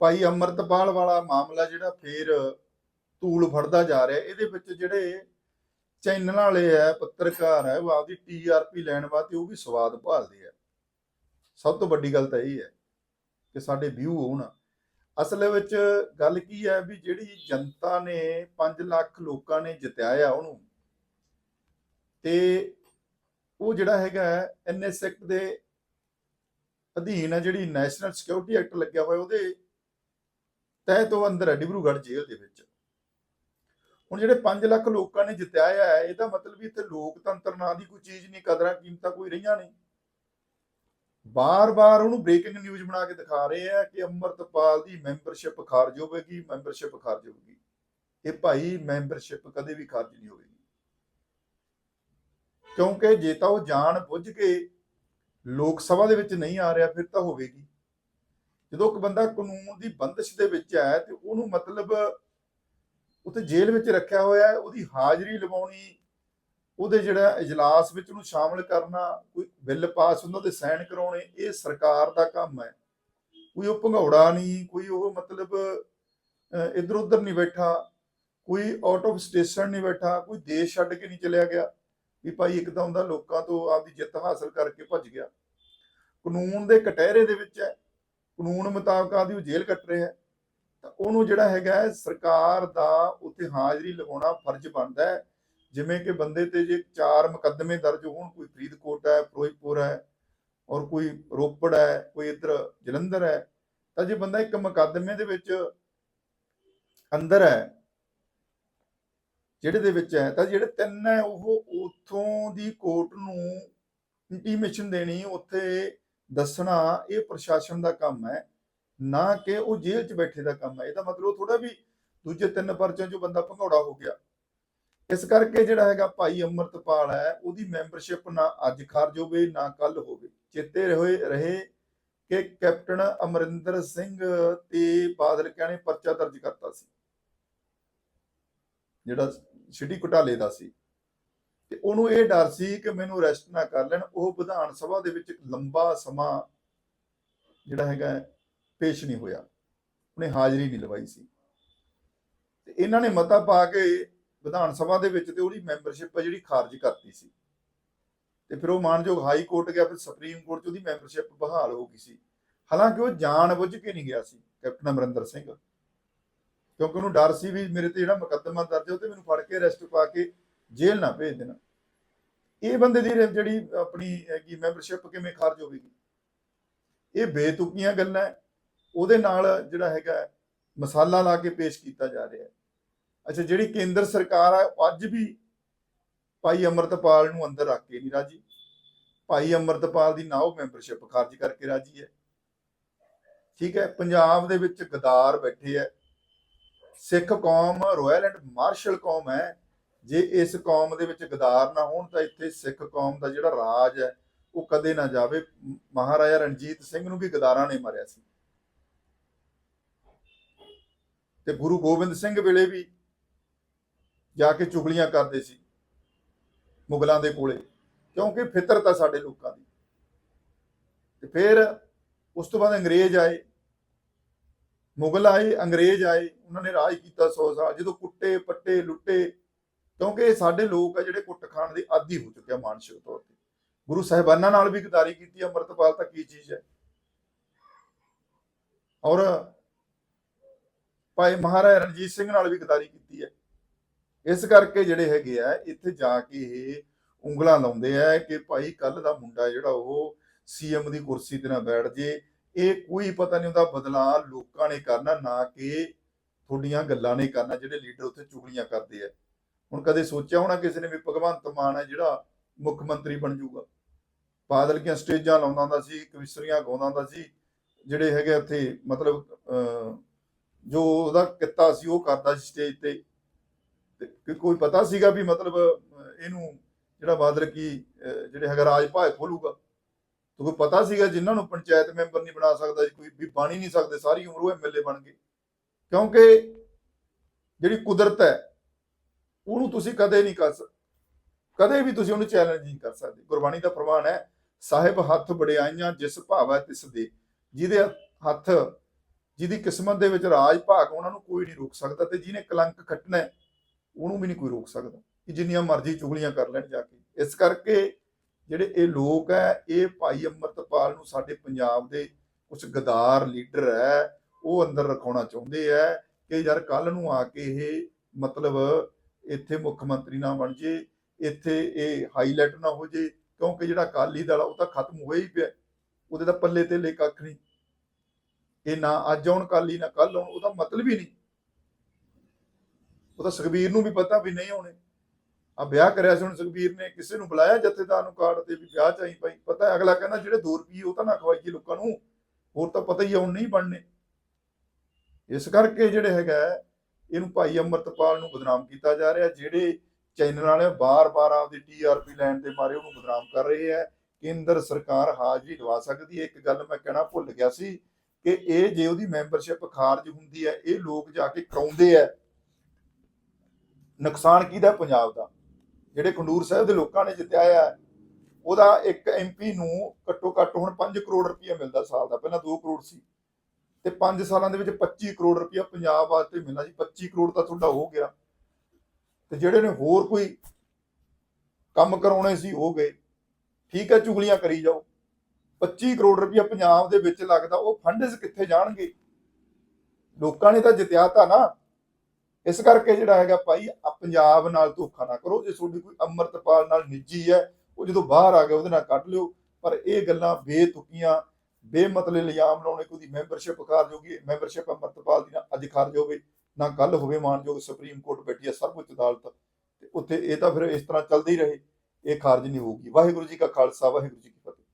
ਭਾਈ ਅਮਰਤਪਾਲ ਵਾਲਾ ਮਾਮਲਾ ਜਿਹੜਾ ਫੇਰ ਧੂਲ ਫੜਦਾ ਜਾ ਰਿਹਾ, ਇਹਦੇ ਵਿੱਚ ਜਿਹੜੇ ਚੈਨਲ ਵਾਲੇ ਆ, ਪੱਤਰਕਾਰ ਹੈ ਉਹ ਆਪਦੀ ਟੀਆਰਪੀ ਲੈਣ ਵਾਸਤੇ ਉਹ ਵੀ ਸਵਾਦ ਭਾਲਦੇ ਆ। ਸਭ ਤੋਂ ਵੱਡੀ ਗੱਲ ਤਾਂ ਇਹ ਹੈ ਕਿ ਸਾਡੇ ਵਿਊ ਹੋਣ। ਅਸਲ ਵਿੱਚ ਗੱਲ ਕੀ ਹੈ ਵੀ ਜਿਹੜੀ ਜਨਤਾ ਨੇ 5 ਲੱਖ ਲੋਕਾਂ ਨੇ ਜਿਤਾਇਆ ਉਹਨੂੰ, ਤੇ ਉਹ ਜਿਹੜਾ ਹੈਗਾ ਐਨਐਸ ਐਕਟ ਦੇ ਅਧੀਨ ਹੈ ਜਿਹੜੀ ਨੈਸ਼ਨਲ ਸਿਕਿਉਰਿਟੀ ਐਕਟ ਲੱਗਿਆ ਹੋਇਆ, ਉਹਦੇ ਤਹਿਤ ਉਹ ਅੰਦਰ ਹੈ, ਡਿਬਰੂਗੜ੍ਹ ਜੇਲ੍ਹ ਦੇ ਵਿੱਚ। ਹੁਣ ਜਿਹੜੇ 5 ਲੱਖ ਲੋਕਾਂ ਨੇ ਜਿਤਾਇਆ ਹੈ ਇਹਦਾ ਮਤਲਬ ਵੀ ਇੱਥੇ ਲੋਕਤੰਤਰ ਨਾਂ ਦੀ ਕੋਈ ਚੀਜ਼ ਨਹੀਂ, ਕਦਰਾਂ ਕੀਮਤਾਂ ਕੋਈ ਰਹੀਆਂ ਨਹੀਂ। ਬਾਰ-ਬਾਰ ਉਹਨੂੰ ਬ੍ਰੇਕਿੰਗ ਨਿਊਜ਼ ਬਣਾ ਕੇ ਦਿਖਾ ਰਹੇ ਆ ਕਿ ਅੰਮ੍ਰਿਤਪਾਲ ਦੀ ਮੈਂਬਰਸ਼ਿਪ ਖਾਰਜ ਹੋਵੇਗੀ ਮੈਂਬਰਸ਼ਿਪ ਖਾਰਜ ਹੋਵੇਗੀ। ਇਹ ਭਾਈ ਮੈਂਬਰਸ਼ਿਪ ਕਦੇ ਵੀ ਖਾਰਜ ਨਹੀਂ ਹੋਵੇਗੀ। ਕਿਉਂਕਿ ਜੇ ਤਾਂ ਉਹ ਜਾਣ ਬੁੱਝ ਕੇ ਲੋਕ ਸਭਾ ਦੇ ਵਿੱਚ ਨਹੀਂ ਆ ਰਿਹਾ, ਫਿਰ ਤਾਂ ਹੋਵੇਗੀ। ਜਦੋਂ ਇੱਕ ਬੰਦਾ ਕਾਨੂੰਨ ਦੀ ਬੰਦਸ਼ ਦੇ ਵਿੱਚ ਹੈ ਤੇ ਉਹਨੂੰ ਮਤਲਬ ਉੱਥੇ ਜੇਲ੍ਹ ਵਿੱਚ ਰੱਖਿਆ ਹੋਇਆ ਹੈ, ਉਹਦੀ ਹਾਜ਼ਰੀ ਲਵਾਉਣੀ, ਉਹਦੇ ਜਿਹੜਾ ਇਜਲਾਸ ਵਿੱਚ ਉਹਨੂੰ ਸ਼ਾਮਲ ਕਰਨਾ, ਕੋਈ ਬਿੱਲ ਪਾਸ ਹੁੰਦਾ ਤੇ ਸਾਈਨ ਕਰਾਉਣੇ, ਇਹ ਸਰਕਾਰ ਦਾ ਕੰਮ ਹੈ। ਕੋਈ ਉਹ ਭੰਗੌੜਾ ਨਹੀਂ, ਕੋਈ ਉਹ ਮਤਲਬ ਇਧਰ ਉਧਰ ਨਹੀਂ ਬੈਠਾ, ਕੋਈ ਆਊਟ ਆਫ ਸਟੇਸ਼ਨ ਨਹੀਂ ਬੈਠਾ, ਕੋਈ ਦੇਸ਼ ਛੱਡ ਕੇ ਨਹੀਂ ਚਲਿਆ ਗਿਆ, ਵੀ ਭਾਈ ਇੱਕ ਤਾਂ ਹੁੰਦਾ ਲੋਕਾਂ ਤੋਂ ਆਪਦੀ ਜਿੱਤ ਹਾਸਲ ਕਰਕੇ ਭੱਜ ਗਿਆ। ਕਾਨੂੰਨ ਦੇ ਕਟਹਿਰੇ ਦੇ ਵਿੱਚ ਹੈ। ਕਾਨੂੰਨ ਮੁਤਾਬਕ ਆਦੀ ਉਹ ਜੇਲ੍ਹ ਕੱਟ ਰਿਹਾ ਹੈ ਤਾਂ ਉਹਨੂੰ ਜਿਹੜਾ ਹੈਗਾ ਸਰਕਾਰ ਦਾ ਉੱਥੇ ਹਾਜ਼ਰੀ ਲਗਾਉਣਾ ਫਰਜ਼ ਬਣਦਾ ਹੈ। ਜਿਵੇਂ ਕਿ ਬੰਦੇ ਤੇ ਜੇ ਚਾਰ ਮੁਕੱਦਮੇ ਦਰਜ ਹੋਣ, ਕੋਈ ਫਰੀਦਕੋਟ ਹੈ, ਫਿਰੋਜ਼ਪੁਰ ਹੈ ਔਰ ਕੋਈ ਰੋਪੜ ਹੈ, ਕੋਈ ਇੱਧਰ ਜਲੰਧਰ ਹੈ, ਤਾਂ ਜੇ ਬੰਦਾ ਇੱਕ ਮੁਕੱਦਮੇ ਦੇ ਵਿੱਚ ਅੰਦਰ ਹੈ, ਜਿਹੜੇ ਦੇ ਵਿੱਚ ਹੈ, ਤਾਂ ਜਿਹੜੇ ਤਿੰਨ ਹੈ, ਉਹ ਉਥੋਂ ਦੀ ਕੋਰਟ ਨੂੰ ਇੰਟੀਮੇਸ਼ਨ ਦੇਣੀ, ਉੱਥੇ ਦੱਸਣਾ ਇਹ ਪ੍ਰਸ਼ਾਸਨ ਦਾ ਕੰਮ ਹੈ, ਨਾ ਕਿ ਉਹ ਜੇਲ੍ਹ 'ਚ ਬੈਠੇ ਦਾ ਕੰਮ ਹੈ। ਇਹਦਾ ਮਤਲਬ ਥੋੜਾ ਵੀ ਦੂਜੇ ਤਿੰਨ ਪਰਚਿਆਂ 'ਚੋਂ ਬੰਦਾ ਭੰਗੌੜਾ ਹੋ ਗਿਆ। ਇਸ ਕਰਕੇ ਜਿਹੜਾ ਹੈਗਾ ਭਾਈ ਅਮਰਤਪਾਲ ਹੈ, ਉਹਦੀ ਮੈਂਬਰਸ਼ਿਪ ਨਾ ਅੱਜ ਖਾਰਜ ਹੋਵੇ, ਨਾ ਕੱਲ ਹੋਵੇ। ਚੇਤੇ ਰਹੇ ਰਹੇ ਕਿ ਕੈਪਟਨ ਅਮਰਿੰਦਰ ਸਿੰਘ ਤੇ ਬਾਦਲ ਕਿਆ ਪਰਚਾ ਦਰਜ ਕਰਤਾ ਸੀ। ਜਿਹੜਾ ਸਿਟੀ ਘੁਟਾਲੇ ਦਾ ਸੀ। ਤੇ ਉਹਨੂੰ ਇਹ ਡਰ ਸੀ ਕਿ ਮੈਨੂੰ ਅਰੈਸਟ ਨਾ ਕਰ ਲੈਣ। ਉਹ ਵਿਧਾਨ ਸਭਾ ਦੇ ਵਿੱਚ ਲੰਬਾ ਸਮਾਂ ਜਿਹੜਾ ਹੈਗਾ ਪੇਸ਼ ਨਹੀਂ ਹੋਇਆ। ਉਹਨੇ ਹਾਜ਼ਰੀ ਨਹੀਂ ਲਵਾਈ ਸੀ। ਤੇ ਇਹਨਾਂ ਨੇ ਮਤਾ ਪਾ ਕੇ ਵਿਧਾਨ ਸਭਾ ਦੇ ਵਿੱਚ ਤੇ ਉਹਦੀ ਮੈਂਬਰਸ਼ਿਪ ਆ ਜਿਹੜੀ ਖਾਰਜ ਕਰਤੀ ਸੀ। ਤੇ ਫਿਰ ਉਹ ਮਾਨਯੋਗ ਹਾਈ ਕੋਰਟ ਗਿਆ, ਫਿਰ ਸੁਪਰੀਮ ਕੋਰਟ 'ਚ ਉਹਦੀ ਮੈਂਬਰਸ਼ਿਪ ਬਹਾਲ ਹੋ ਗਈ ਸੀ। ਹਾਲਾਂਕਿ ਉਹ ਜਾਣ ਬੁੱਝ ਕੇ ਨਹੀਂ ਗਿਆ ਸੀ, ਕੈਪਟਨ ਅਮਰਿੰਦਰ ਸਿੰਘ। ਕਿਉਂਕਿ ਉਹਨੂੰ ਡਰ ਸੀ ਵੀ ਮੇਰੇ ਤੇ ਜਿਹੜਾ ਮੁਕੱਦਮਾ ਦਰਜ ਹੈ ਉਹ ਤੇ ਮੈਨੂੰ ਫੜ ਕੇ ਅਰੈਸਟ ਪਾ ਕੇ ਜੇਲ੍ਹ ਨਾ ਭੇਜ ਦੇਣਾ। ਇਹ ਬੰਦੇ ਦੀ ਜਿਹੜੀ ਆਪਣੀ ਹੈਗੀ ਮੈਂਬਰਸ਼ਿਪ ਕਿਵੇਂ ਖਾਰਜ ਹੋਵੇਗੀ? ਇਹ ਬੇਤੁਕੀਆਂ ਗੱਲਾਂ ਉਹਦੇ ਨਾਲ ਜਿਹੜਾ ਹੈਗਾ ਮਸਾਲਾ ਲਾ ਕੇ ਪੇਸ਼ ਕੀਤਾ ਜਾ ਰਿਹਾ ਹੈ। ਅੱਛਾ, ਜਿਹੜੀ ਕੇਂਦਰ ਸਰਕਾਰ ਹੈ ਅੱਜ ਵੀ ਭਾਈ ਅਮਰਤਪਾਲ ਨੂੰ ਅੰਦਰ ਰੱਖ ਕੇ ਨਹੀਂ ਰਾਜੀ। ਭਾਈ ਅਮਰਤਪਾਲ ਦੀ ਨਾ ਉਹ ਮੈਂਬਰਸ਼ਿਪ ਖਾਰਜ ਕਰਕੇ ਰਾਜੀ ਹੈ। ਠੀਕ ਹੈ, ਪੰਜਾਬ ਦੇ ਵਿੱਚ ਗਦਾਰ ਬੈਠੇ ਹੈ। ਸਿੱਖ ਕੌਮ ਰਾਇਲ ਐਂਡ ਮਾਰਸ਼ਲ ਕੌਮ ਹੈ। ਜੇ ਇਸ ਕੌਮ ਦੇ ਵਿੱਚ ਗਦਾਰ ਨਾ ਹੋਣ ਤਾਂ ਇੱਥੇ ਸਿੱਖ ਕੌਮ ਦਾ ਜਿਹੜਾ ਰਾਜ ਹੈ, ਉਹ ਕਦੇ ਨਾ ਜਾਵੇ। ਮਹਾਰਾਜਾ ਰਣਜੀਤ ਸਿੰਘ ਨੂੰ ਵੀ ਗਦਾਰਾਂ ਨੇ ਮਾਰਿਆ ਸੀ। ਤੇ ਗੁਰੂ ਗੋਬਿੰਦ ਸਿੰਘ ਵੇਲੇ ਵੀ ਜਾ ਕੇ ਚੁਗਲੀਆਂ ਕਰਦੇ ਸੀ ਮੁਗਲਾਂ ਦੇ ਕੋਲੇ, ਕਿਉਂਕਿ ਫਿਤਰਤ ਆ ਸਾਡੇ ਲੋਕਾਂ ਦੀ। ਤੇ ਫਿਰ ਉਸ ਤੋਂ ਬਾਅਦ ਅੰਗਰੇਜ਼ ਆਏ, ਮੁਗਲ ਆਏ, ਅੰਗਰੇਜ਼ ਆਏ, ਉਹਨਾਂ ਨੇ ਰਾਜ ਕੀਤਾ 100 ਸਾਲ। ਜਦੋਂ ਕੁੱਟੇ, ਪੱਟੇ, ਲੁੱਟੇ ਕਿਉਂਕਿ ਇਹ ਸਾਡੇ ਲੋਕ ਆ ਜਿਹੜੇ ਕੁੱਟ ਖਾਣ ਦੇ ਆਦੀ ਹੋ ਚੁੱਕੇ ਆ ਮਾਨਸਿਕ ਤੌਰ ਤੇ। ਗੁਰੂ ਸਾਹਿਬਾਨਾਂ ਨਾਲ ਵੀ ਗਦਾਰੀ ਕੀਤੀ ਅੰਮ੍ਰਿਤਪਾਲ ਤਾਂ ਕੀ ਚੀਜ਼ ਹੈ ਔਰ ਭਾਈ ਮਹਾਰਾਜਾ ਰਣਜੀਤ ਸਿੰਘ ਨਾਲ ਵੀ ਗਦਾਰੀ ਕੀਤੀ ਹੈ ਇਸ ਕਰਕੇ ਜਿਹੜੇ ਹੈਗੇ ਆ, ਇੱਥੇ ਜਾ ਕੇ ਇਹ ਉਂਗਲਾਂ ਲਾਉਂਦੇ ਆ ਕਿ ਭਾਈ ਕੱਲ ਦਾ ਮੁੰਡਾ ਜਿਹੜਾ ਉਹ ਸੀਐਮ ਦੀ ਕੁਰਸੀ ਤੇ ਨਾ ਬੈਠ ਜੇ। ਇਹ ਕੋਈ ਪਤਾ ਨਹੀਂ ਹੁੰਦਾ ਬਦਲਾਅ ਲੋਕਾਂ ਨੇ ਕਰਨਾ, ਨਾ ਕਿ ਤੁਹਾਡੀਆਂ ਗੱਲਾਂ ਨੇ ਕਰਨਾ, ਜਿਹੜੇ ਲੀਡਰ ਉੱਥੇ ਚੁਗਲੀਆਂ ਕਰਦੇ ਆ। ਹੁਣ ਕਦੇ ਸੋਚਿਆ ਹੋਣਾ ਕਿਸੇ ਨੇ ਵੀ ਭਗਵੰਤ ਮਾਨ ਹੈ ਜਿਹੜਾ ਮੁੱਖ ਮੰਤਰੀ ਬਣ ਜਾਊਗਾ? ਬਾਦਲ ਦੀਆਂ ਸਟੇਜਾਂ ਲਾਉਂਦਾ ਹੁੰਦਾ ਸੀ ਕਵਿਸਰੀਆਂ ਗਾਉਂਦਾ ਹੁੰਦਾ ਸੀ, ਜਿਹੜੇ ਹੈਗੇ ਉੱਥੇ ਮਤਲਬ ਜੋ ਉਹਦਾ ਕਿੱਤਾ ਸੀ, ਉਹ ਕਰਦਾ ਸੀ ਸਟੇਜ ਤੇ। ਕੋਈ ਪਤਾ ਸੀਗਾ ਵੀ ਮਤਲਬ ਇਹਨੂੰ ਜਿਹੜਾ ਬਾਦਲ ਕੀ ਜਿਹੜੇ ਹੈਗਾ ਰਾਜ ਭਾਗ ਖੋਲੂਗਾ? ਤੇ ਕੋਈ ਪਤਾ ਸੀਗਾ ਜਿਨ੍ਹਾਂ ਨੂੰ ਪੰਚਾਇਤ ਮੈਂਬਰ ਨਹੀਂ ਬਣਾ ਸਕਦਾ ਕੋਈ ਵੀ ਬਣ ਹੀ ਨਹੀਂ ਸਕਦੇ, ਸਾਰੀ ਉਮਰ ਉਹ ਐਮਐਲਏ ਬਣ ਗਏ। ਕਿਉਂਕਿ ਜਿਹੜੀ ਕੁਦਰਤ ਹੈ ਉਹਨੂੰ ਤੁਸੀਂ ਕਦੇ ਨਹੀਂ ਕਰ ਸਕਦੇ ਕਦੇ ਵੀ ਤੁਸੀਂ ਉਹਨੂੰ ਚੈਲੰਜ ਨਹੀਂ ਕਰ ਸਕਦੇ। ਗੁਰਬਾਣੀ ਦਾ ਪ੍ਰਮਾਣ ਹੈ, ਸਾਹਿਬ ਹੱਥ ਬੜਾਈਆਂ ਜਿਸ ਭਾਵੈ ਤਿਸ ਦੇ। ਜਿਹਦੇ ਹੱਥ, ਜਿਹਦੀ ਕਿਸਮਤ ਦੇ ਵਿੱਚ ਰਾਜ ਭਾਗ, ਉਹਨਾਂ ਨੂੰ ਕੋਈ ਨਹੀਂ ਰੋਕ ਸਕਦਾ ਤੇ ਜਿਹਨੇ ਕਲੰਕ ਖੱਟਣਾ ਉਹਨੂੰ ਵੀ ਨਹੀਂ ਕੋਈ ਰੋਕ ਸਕਦਾ ਕਿ ਜਿੰਨੀਆਂ ਮਰਜ਼ੀ ਚੁਗਲੀਆਂ ਕਰ ਲੈਣ ਜਾ ਕੇ। ਇਸ ਕਰਕੇ ਜਿਹੜੇ ਇਹ ਲੋਕ ਹੈ, ਇਹ ਭਾਈ ਅੰਮ੍ਰਿਤਪਾਲ ਨੂੰ ਸਾਡੇ ਪੰਜਾਬ ਦੇ ਕੁਝ ਗਦਾਰ ਲੀਡਰ ਹੈ, ਉਹ ਅੰਦਰ ਰਖਾਉਣਾ ਚਾਹੁੰਦੇ ਹੈ ਕਿ ਯਾਰ ਕੱਲ ਨੂੰ ਆ ਕੇ ਇਹ ਮਤਲਬ ਇੱਥੇ ਮੁੱਖ ਮੰਤਰੀ ਨਾ ਬਣ ਜੇ, ਇੱਥੇ ਇਹ ਹਾਈਲਾਈਟ ਨਾ ਹੋ ਜੇ, ਕਿਉਂਕਿ ਜਿਹੜਾ ਅਕਾਲੀ ਦਲ ਉਹ ਤਾਂ ਖਤਮ ਹੋਇਆ ਹੀ ਪਿਆ। ਉਹਦੇ ਤਾਂ ਪੱਲੇ ਤੇ ਲੈ ਕੱਖ ਨਹੀਂ। ਇਹ ਨਾ ਅੱਜ ਆਉਣ ਕਾਲੀ ਨਾ ਕੱਲ ਆਉਣ, ਉਹਦਾ ਮਤਲਬ ਹੀ ਨਹੀਂ। ਉਹ ਤਾਂ ਸੁਖਬੀਰ ਨੂੰ ਵੀ ਪਤਾ ਵੀ ਨਹੀਂ ਆਉਣੇ। ਆ ਵਿਆਹ ਕਰਿਆ ਸੀ ਹੁਣ ਸੁਖਬੀਰ ਨੇ, ਕਿਸੇ ਨੂੰ ਬੁਲਾਇਆ ਜਥੇਦਾਰ ਨੂੰ ਕਾਰਡ ਤੇ ਵੀ ਵਿਆਹ ਚਾਹੀ ਭਾਈ। ਪਤਾ ਅਗਲਾ ਕਹਿੰਦਾ ਜਿਹੜੇ 2 ਰੁਪਏ ਉਹ ਤਾਂ ਨਾ ਖਵਾਈਏ ਲੋਕਾਂ ਨੂੰ, ਹੋਰ ਤਾਂ ਪਤਾ ਹੀ ਆ, ਹੁਣ ਨਹੀਂ ਬਣਨੇ। ਇਸ ਕਰਕੇ ਜਿਹੜੇ ਹੈਗਾ ਇਹਨੂੰ ਭਾਈ ਅੰਮ੍ਰਿਤਪਾਲ ਨੂੰ ਬਦਨਾਮ ਕੀਤਾ ਜਾ ਰਿਹਾ, ਜਿਹੜੇ ਚੈਨਲ ਵਾਲੇ ਬਾਰ-ਬਾਰ ਆਪਦੀ ਟੀਆਰਪੀ ਲੈਣ ਦੇ ਮਾਰੇ ਉਹਨੂੰ ਬਦਨਾਮ ਕਰ ਰਹੇ ਹੈ। ਕੇਂਦਰ ਸਰਕਾਰ ਹਾਜ਼ਰੀ ਲਵਾ ਸਕਦੀ ਹੈ। ਇੱਕ ਗੱਲ ਮੈਂ ਕਹਿਣਾ ਭੁੱਲ ਗਿਆ ਸੀ ਕਿ ਇਹ ਜੇ ਉਹਦੀ ਮੈਂਬਰਸ਼ਿਪ ਖਾਰਜ ਹੁੰਦੀ ਹੈ, ਇਹ ਲੋਕ ਜਾ ਕੇ ਕਰਾਉਂਦੇ ਆ ਨੁਕਸਾਨ ਕਿਹਦਾ ਪੰਜਾਬ ਦਾ? ਜਿਹੜੇ ਖੰਡੂਰ ਸਾਹਿਬ ਦੇ ਲੋਕਾਂ ਨੇ ਜਿੱਤਿਆ ਆ, ਉਹਦਾ ਇੱਕ ਐਮਪੀ ਨੂੰ ਘੱਟੋ ਘੱਟ ਹੁਣ 5 ਕਰੋੜ ਰੁਪਏ ਮਿਲਦਾ ਸਾਲ ਦਾ। ਪਹਿਲਾਂ 2 ਕਰੋੜ ਸੀ। ਤੇ 5 ਸਾਲਾਂ ਦੇ ਵਿੱਚ 25 ਕਰੋੜ ਰੁਪਇਆ ਪੰਜਾਬ ਵਾਸਤੇ ਮਿਲਣਾ ਸੀ। 25 ਕਰੋੜ ਤਾਂ ਤੁਹਾਡਾ ਹੋ ਗਿਆ। ਤੇ ਜਿਹੜੇ ਨੇ ਹੋਰ ਕੋਈ ਕੰਮ ਕਰਾਉਣੇ ਸੀ ਹੋ ਗਏ। ਠੀਕ ਹੈ, ਚੁਗਲੀਆਂ ਕਰੀ ਜਾਓ। 25 ਕਰੋੜ ਰੁਪਇਆ ਪੰਜਾਬ ਦੇ ਵਿੱਚ ਲੱਗਦਾ, ਉਹ ਫੰਡਸ ਕਿੱਥੇ ਜਾਣਗੇ? ਲੋਕਾਂ ਨੇ ਤਾਂ ਜਿਤਿਆ ਤਾਂ ਨਾ। ਇਸ ਕਰਕੇ ਜਿਹੜਾ ਹੈਗਾ ਭਾਈ ਪੰਜਾਬ ਨਾਲ ਧੋਖਾ ਨਾ ਕਰੋ। ਜੇ ਤੁਹਾਡੀ ਕੋਈ ਅੰਮ੍ਰਿਤਪਾਲ ਨਾਲ ਨਿੱਜੀ ਹੈ, ਉਹ ਜਦੋਂ ਬਾਹਰ ਆ ਗਿਆ ਉਹਦੇ ਨਾਲ ਕੱਢ ਲਿਓ। ਪਰ ਇਹ ਗੱਲਾਂ ਬੇਤੁਕੀਆਂ ਬੇਮਤਲਬ ਇਲਜ਼ਾਮ ਲਾਉਣੇ ਕੋਈ ਦੀ ਮੈਂਬਰਸ਼ਿਪ ਖਾਰਜ ਹੋਗੀ ਮੈਂਬਰਸ਼ਿਪ ਅੰਮ੍ਰਿਤਪਾਲ ਦੀ ਨਾ ਅੱਜ ਖਾਰਜ ਹੋਵੇ ਨਾ ਕੱਲ ਹੋਵੇ ਮਾਨਯੋਗ ਸੁਪਰੀਮ ਕੋਰਟ ਬੈਠੀ ਹੈ ਸਰਵਉੱਚ ਅਦਾਲਤ। ਤੇ ਉੱਥੇ ਇਹ ਤਾਂ ਫਿਰ ਇਸ ਤਰ੍ਹਾਂ ਚੱਲਦੀ ਰਹੇ, ਇਹ ਖਾਰਜ ਨਹੀਂ ਹੋਊਗੀ। ਵਾਹਿਗੁਰੂ ਜੀ ਕਾ ਖਾਲਸਾ, ਵਾਹਿਗੁਰੂ ਜੀ ਕੀ ਫਤਿਹ।